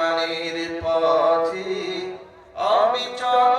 ইমানের পথে অবিচল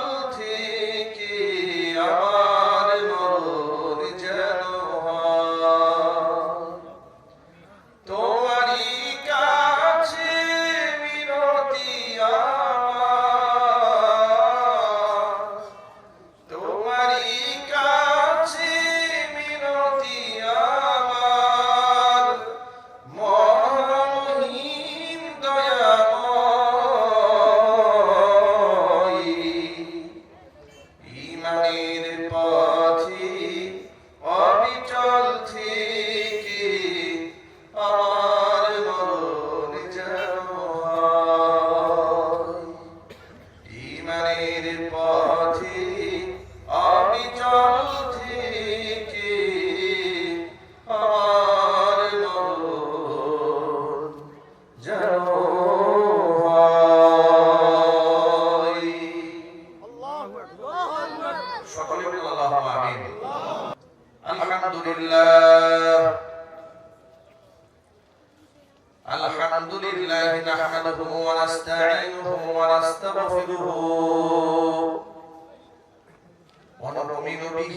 الحمد لله نحمده ونستعينه ونستغفره ونؤمن به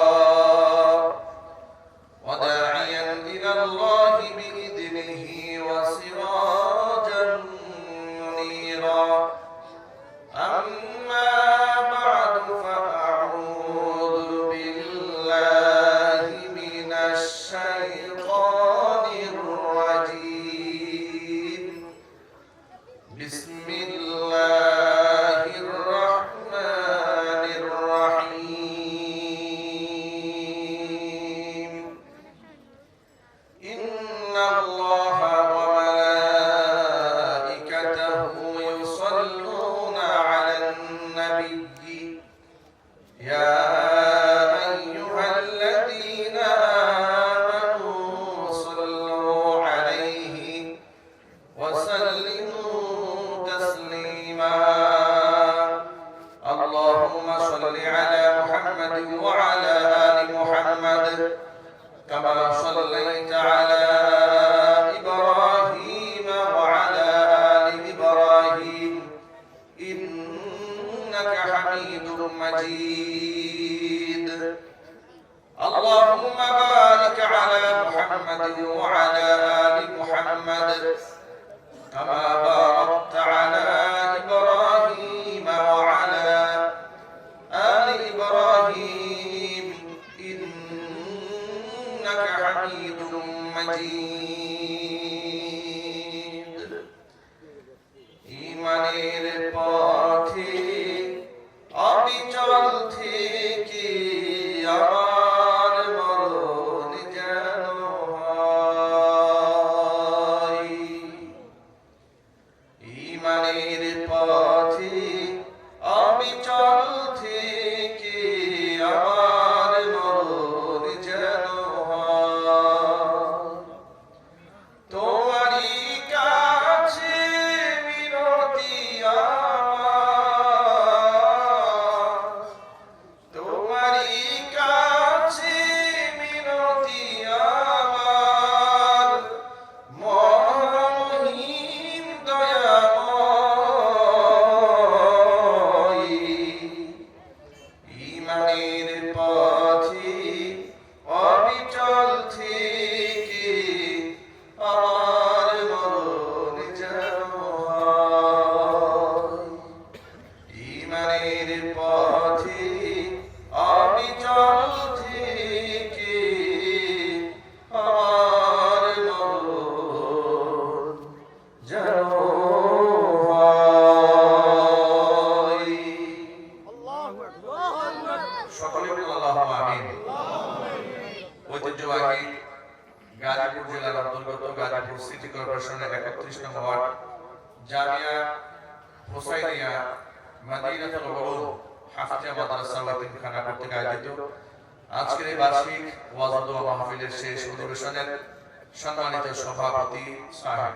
كما صليت আজকের এই বার্ষিক ওয়াজ মাহফিলের শেষ অধিবেশনের সম্মানিত সভাপতি সাহেব।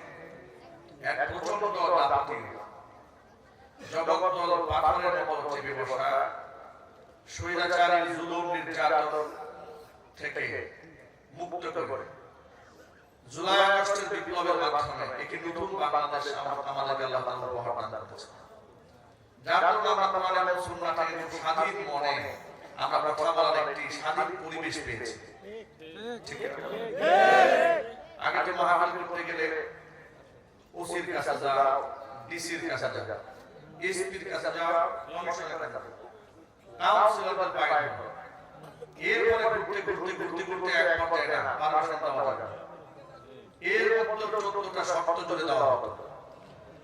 এক প্রচণ্ড দাপটি জগদ্দল পাথরের মতো চেপে বসা স্বৈরাচারী জুলুম নির্যাতন থেকে মুক্ত করে। জুলাই আগস্টের বিপ্লবের মাধ্যমে একটি নতুন বাংলাদেশ আম- আমাদেরকে আল্লাহ তাআলা উপহার যার জন্য আমরা কোরআন এবং সুন্নাহ থেকে স্বাধীন মনে আমরা কথা বলার একটি স্বাধীন পরিবেশ পেয়েছি। ঠিক আছে? আগে তো মাহফিল করতে গেলে ওসির কাছে যাও ডিসির কাছে যাও এসপির কাছে যাও কমিশনের কাছে যাও কাউন্সিলরদের বাইরে এরপরে ঘুরতে ঘুরতে ঘুরতে ঘুরতে এক পর্যায়ে না পারমিশন দেওয়া যাবে এর মধ্যে চোদ্দটা শর্ত জুড়ে দেওয়া হতো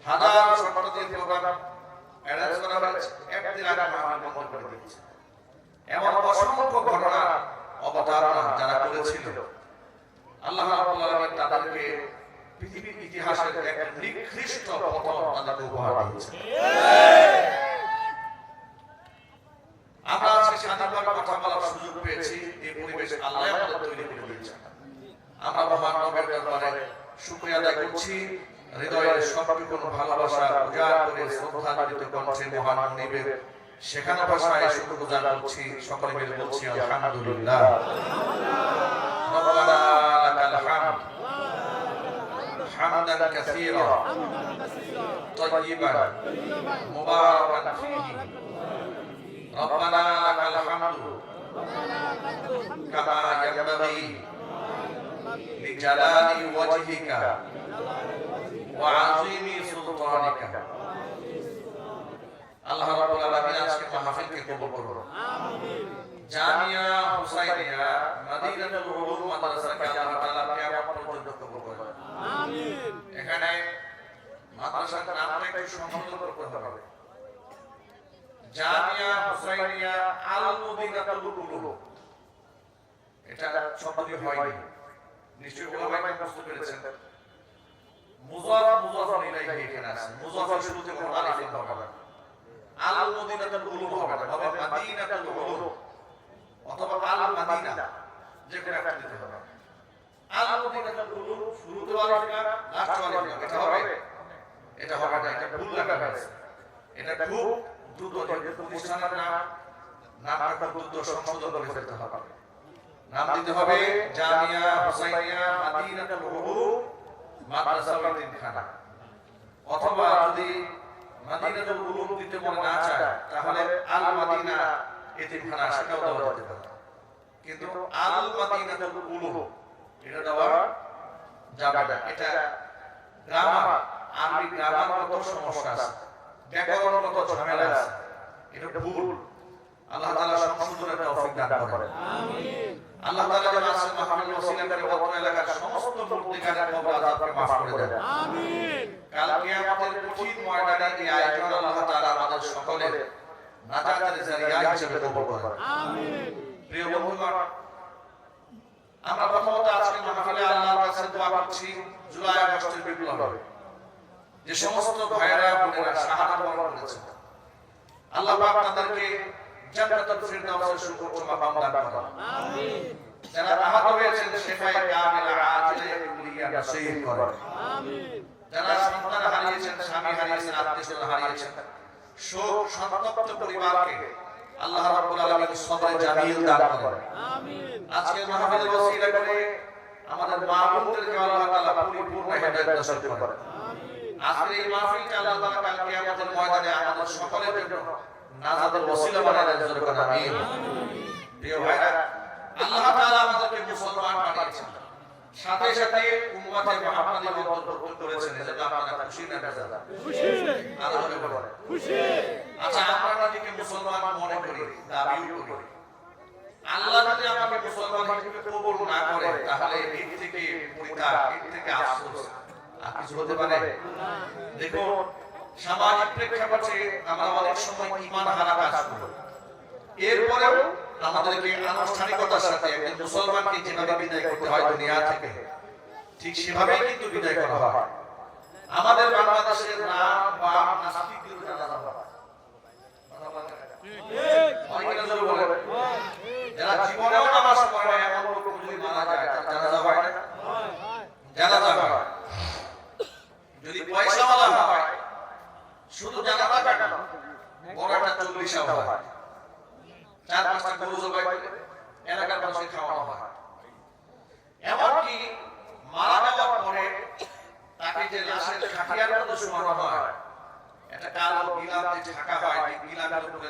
হাজার শর্ত দিয়ে প্রোগ্রাম অ্যারেঞ্জ করা হয়েছে একদিন আগে মাহফিল বন্ধ করে দিয়েছে এমন অসংখ্য ঘটনা অবতারণা যারা করেছিল আল্লাহ রাব্বুল আলামিন তাদেরকে পৃথিবীর ইতিহাসের এক নিকৃষ্ট পতন তাদেরকে উপহার দিয়েছে। আমরা স্বাধীনভাবে কথা বলার সুযোগ পেয়েছি, এই পরিবেশ আল্লাহ আমাদের তৈরি করে দিয়েছেন আমরা মহান নবের শুক্রিয়া আদায় করছি। হৃদয়ের সবটুকুন ভালোবাসা উজাড় করে শ্রদ্ধা জড়িত কণ্ঠে মহান নিবের সেখানে ভাষায় শুক্র উজাড় করছি। সকলে মিলে বলছি, আলহামদুলিল্লাহ। حمدا كثيرا طيبا مباركا فيه ربنا لك الحمد كما ينبغي لجلال وجهك وعظيم سلطانك আল্লাহ রাব্বুল আলামিন আজকে মাহফিলকে কবুল করুন জামিয়া হুসাইনিয়া মাদিনাতুল উলুম মাদ্রাসাকে আল্লাহ মাদ্রাসার নামটা একটু সংশোধন করতে হবে। জামিয়া, হুসাইনিয়া আল মদিনাতুল উলুম এটা শব্দটি হয়নি। নিশ্চয়ই ওলামায়ে প্রশ্ন করেছেন। মুজাফ মুজাফ ইলাইহি এখানে আছে মুজাফের শুরুতে আলিফ লিখতে হবে আল মদিনাতুল উলুম হবে না। হবে মাদিনাতুল উলুম অথবা আল মাদিনা যে কোনো একটা দিতে হবে। আল মদিনাতুল উলুম শুরুতে আলিফ লাস্টে আলিফ এটা হবে এটা হবে না এটা ভুল লেখা হয়েছে এটা খুব দ্রুত প্রতিষ্ঠানের নাম নামটা খুব দ্রুত সংশোধন করে ফেলতে হবে। নাম দিতে হবে জামিয়া হুসাইনিয়া মাদিনাতুল উলুম মাদ্রাসা ওয়া তিনখানা অথবা যদি মাদিনাতুল উলুম দিতে মনে না চায় তাহলে আল মাদিনা এতিমখানা সেটাও দেওয়া যেতে পারে। কিন্তু আল মাদিনাতুল উলুম এটা দেওয়া যাবে না। এটা গ্রামার। আরবি গ্রামারগত সমস্যা আছে। ব্যাকরণগত ঝামেলা আছে। এটা ভুল। আল্লাহ তাআলা সংশোধনের তৌফিক দান করেন। আমিন। আল্লাহ তাআলা যেন আজকে মাহফিল ওসিলা করে অত্র এলাকার সমস্ত মুক্তিকারের কবর আযাবকে maaf করে দেন। আমিন। কাল কিয়ামতের কঠিন ময়দানে এই আয়োজন আল্লাহ তাআলা আমাদের সকলের নাজাতের জারিয়া হিসেবে কবুল করেন। আমিন। প্রিয় বন্ধুগণ আমরা প্রথমত আজকে মাহফিলে আল্লাহর কাছে দোয়া করছি জুলাই আগস্টের বিপ্লবে। যে সমস্ত ভাইরা বোনেরা শাহাদাত বরণ আল্লাহ পাক তাদেরকে জান্নাতুল ফিরদাউসের করুন আমিন যারা আহত হয়েছেন শেফায়ে কামিলা আজিলে কুলিয়া করেন আমিন যারা সন্তান হারিয়েছেন স্বামী হারিয়েছেন আত্মীয়স্বজন হারিয়েছেন শোক সন্তপ্ত পরিবারকে আল্লাহ রাব্বুল আলামিন সবরে জামিল দান করেন আমিন আজকে মাহফিলের ওসিলা করে আমাদের মা বোনদেরকে আল্লাহ তাআলা পরিপূর্ণ হেদায়েত করেন আজকের এই মাহফিলটা আল্লাহ তাআলা কাল কিয়ামতের ময়দানে আমাদের সকলের জন্য নাজাতের ওসিলা বানায় দেন জোরে করে আমিন। প্রিয় ভাইরা আল্লাহ তাআলা আমাদেরকে মুসলমান বানিয়েছেন। সাথে সাথে উম্মতে মুহাম্মাদী অন্তর্ভুক্ত করেছেন এজন্য আপনারা খুশি না বেজার? আল্লাহ বলে আচ্ছা আমরা নিজেকে মুসলমান মনে করি দাবিও করি আল্লাহ যদি আমাকে মুসলমান হিসেবে কবুল না করে তাহলে এর থেকে পরিতাপ এর থেকে আফসোস। আর কিছু হতে পারে। দেখুন, সামাজিক প্রেক্ষাপটে আমরা অনেক সময় ঈমান হারা কাজ করি। এরপরেও আমাদেরকে আনুষ্ঠানিকতার সাথে একজন মুসলমানকে যেভাবে বিদায় করতে হয় দুনিয়া থেকে, ঠিক সেভাবেই কিন্তু বিদায় করা হয়। আমাদের বাংলাদেশের নাম বা নাস্তিকদের না। যারা জীবনেও নামাজ পড়ে এমন লোক মারা যায়, তার জানাজা হয় না জানাজা হয় যদি পয়সাওয়ালা হয় শুধু জানাজা কেন বড় একটা চল্লিশাও হয় চার পাঁচটা গরু জবাই করে এলাকার মানুষকে খাওয়ানো হয় এমনকি মারা যাওয়ার পরে তাকে যে লাশের খাটিয়ার মতো শোয়ানো হয় একটা কালো গিলাম যে ঢাকা হয় এই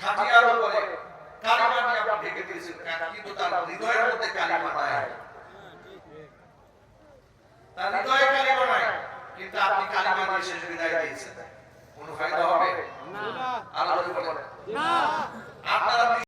খাটিয়ার উপরে। কালিমা নিয়ে আপনি ঢেকে দিয়েছেন কিন্তু তার হৃদয়ের মধ্যে কালিমা নাই। তার হৃদয়ে কালিমা নাই কিন্তু আপনি কালিমা দিয়ে শেষ বিদায় দিয়েছেন। কোনো ফায়দা হবে? না। আল্লাহ না। আপনারা